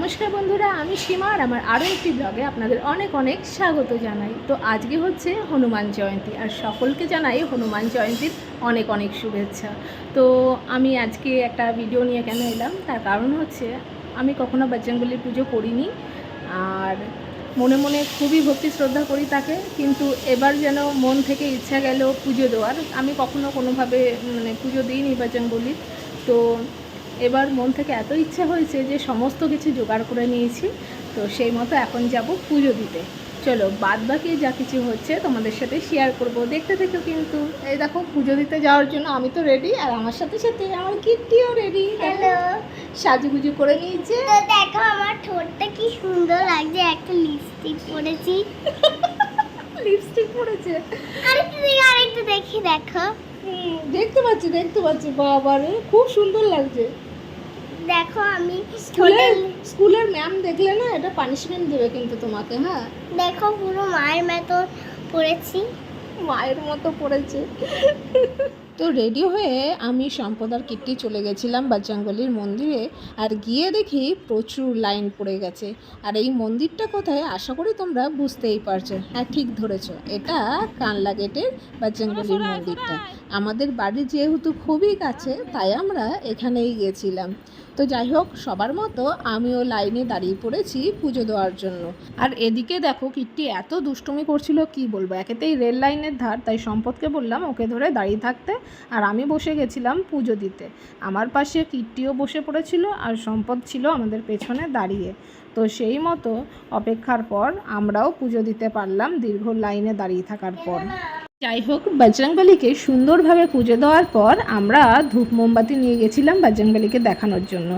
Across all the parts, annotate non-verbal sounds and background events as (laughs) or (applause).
নমস্কার বন্ধুরা, আমি সীমা আর আমার আরও একটি ব্লগে আপনাদের অনেক অনেক স্বাগত জানাই। তো আজকে হচ্ছে হনুমান জয়ন্তী আর সকলকে জানাই হনুমান জয়ন্তীর অনেক অনেক শুভেচ্ছা। তো আমি আজকে একটা ভিডিও নিয়ে কেন এলাম? তার কারণ হচ্ছে আমি কখনো বজরঙ্গলির পুজো করিনি আর মনে মনে খুবই ভক্তি শ্রদ্ধা করি তাকে, কিন্তু এবার যেন মন থেকে ইচ্ছা গেল পুজো দেওয়ার। আমি কখনো কোনোভাবে মানে পুজো দিইনি বজরঙ্গলির তো এবার মন থেকে এত ইচ্ছে হয়েছে যে সমস্ত কিছু জোগাড় করে নিয়েছি। তো সেই মতো এখন যাব পুজো দিতে। চলো বাদ বাকি যা কিছু হচ্ছে তোমাদের সাথে শেয়ার করব। দেখতে থেকো কিন্তু। এই দেখো পুজো দিতে যাওয়ার জন্য আমি তো রেডি আর আমার সাথে সাথে আমার কিটটিও রেডি হ্যালো সাজুগুজু করে নিয়েছে। দেখো আমার ঠোঁটটা কি সুন্দর লাগছে। একটা লিপস্টিক পরেছি। (laughs) লিপস্টিক পরেছে। আরেকটু দেখি আরেকটু দেখি দেখো। দেখতে পাচ্ছি দেখতে পাচ্ছি। বাবারে খুব সুন্দর লাগছে। দেখো আমি স্কুলের স্কুলের ম্যাম দেখলে না এটা পানিশমেন্ট দেবে কিন্তু তোমাকে হ্যাঁ? দেখো পুরো মায়ের মতো পরেছি মায়ের মতো পড়েছে। তো রেডি হয়ে আমি সম্পদার কিট্টি চলে গেছিলাম বাচ্চাঙ্গলির মন্দিরে আর গিয়ে দেখি প্রচুর লাইন পড়ে গেছে। আর এই মন্দিরটা কোথায় আশা করি তোমরা বুঝতেই পারছ। হ্যাঁ ঠিক ধরেছো। এটা কানলা গেটের বাচ্চাঙ্গলির মন্দিরটা। আমাদের বাড়ি যেহেতু খুবই কাছে তাই আমরা এখানেই গেছিলাম। তো যাই হোক, সবার মতো আমিও লাইনে দাঁড়িয়ে পড়েছি পুজো দেওয়ার জন্য। আর এদিকে দেখো, কিট্টি এত দুষ্টুমি করছিল, কি বলব? একেতেই রেল লাইনের ধার, তাই সম্পদকে বললাম ওকে ধরে দাঁড়িয়ে থাকতে, আর আমি বসে গেছিলাম পুজো দিতে। আমার পাশে কিট্টিও বসে পড়েছিল, আর সম্পদ ছিল আমাদের পেছনে দাঁড়িয়ে। তো সেই মতো অপেক্ষার পর আমরাও পুজো দিতে পারলাম দীর্ঘ লাইনে দাঁড়িয়ে থাকার পর। যাই হোক বজরংবলীকে সুন্দরভাবে পুজো দেওয়ার পর আমরা ধূপ মোমবাতি নিয়ে গেছিলাম বজরংবলীকে দেখানোর জন্য।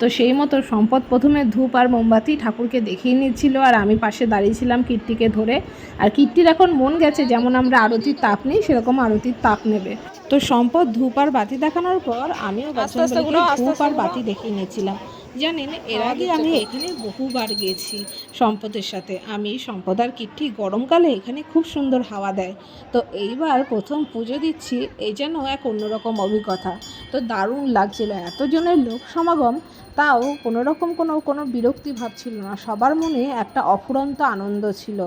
তো সেই মতো সম্পদ প্রথমে ধূপ আর মোমবাতি ঠাকুরকে দেখিয়ে নিচ্ছিল আর আমি পাশে দাঁড়িয়েছিলাম কীর্তিকে ধরে। আর কীর্তির এখন মন গেছে যেমন আমরা আরতির তাপ নিই সেরকম আরতির তাপ নেবে। তো সম্পদ ধূপ আর বাতি দেখানোর পর আমিও বজরংবলীকে ধূপ আর বাতি দেখিয়ে নিয়েছিলাম। জানেন এর আগে আমি এখানে বহুবার গেছি সম্পদের সাথে। আমি সম্পদ আর কীর্তি গরমকালে এখানে খুব সুন্দর হাওয়া দেয়। তো এইবার প্রথম পুজো দিচ্ছি এই যেন এক অন্যরকম অভিজ্ঞতা। তো দারুণ লাগছিল এতজনের লোক সমাগম তাও কোনো রকম কোনো কোনো বিরক্তি ভাব ছিল না। সবার মনে একটা অফুরন্ত আনন্দ ছিল।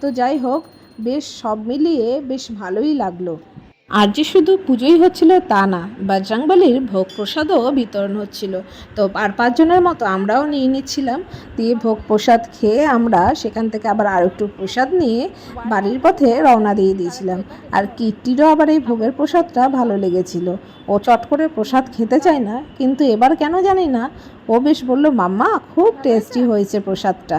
তো যাই হোক বেশ সব মিলিয়ে বেশ ভালোই লাগল। আর যে শুধু পুজোই হচ্ছিল তা না বজরংবলির ভোগ প্রসাদও বিতরণ হচ্ছিল। তো আর পাঁচজনের মতো আমরাও নিয়ে নিচ্ছিলাম। দিয়ে ভোগ প্রসাদ খেয়ে আমরা সেখান থেকে আবার আর একটু প্রসাদ নিয়ে বাড়ির পথে রওনা দিয়ে দিয়েছিলাম। আর কীর্তিরও আবার এই ভোগের প্রসাদটা ভালো লেগেছিল। ও চট করে প্রসাদ খেতে চায় না, কিন্তু এবার কেন জানি না, ও বেশ বলল, মাম্মা, খুব টেস্টি হয়েছে প্রসাদটা।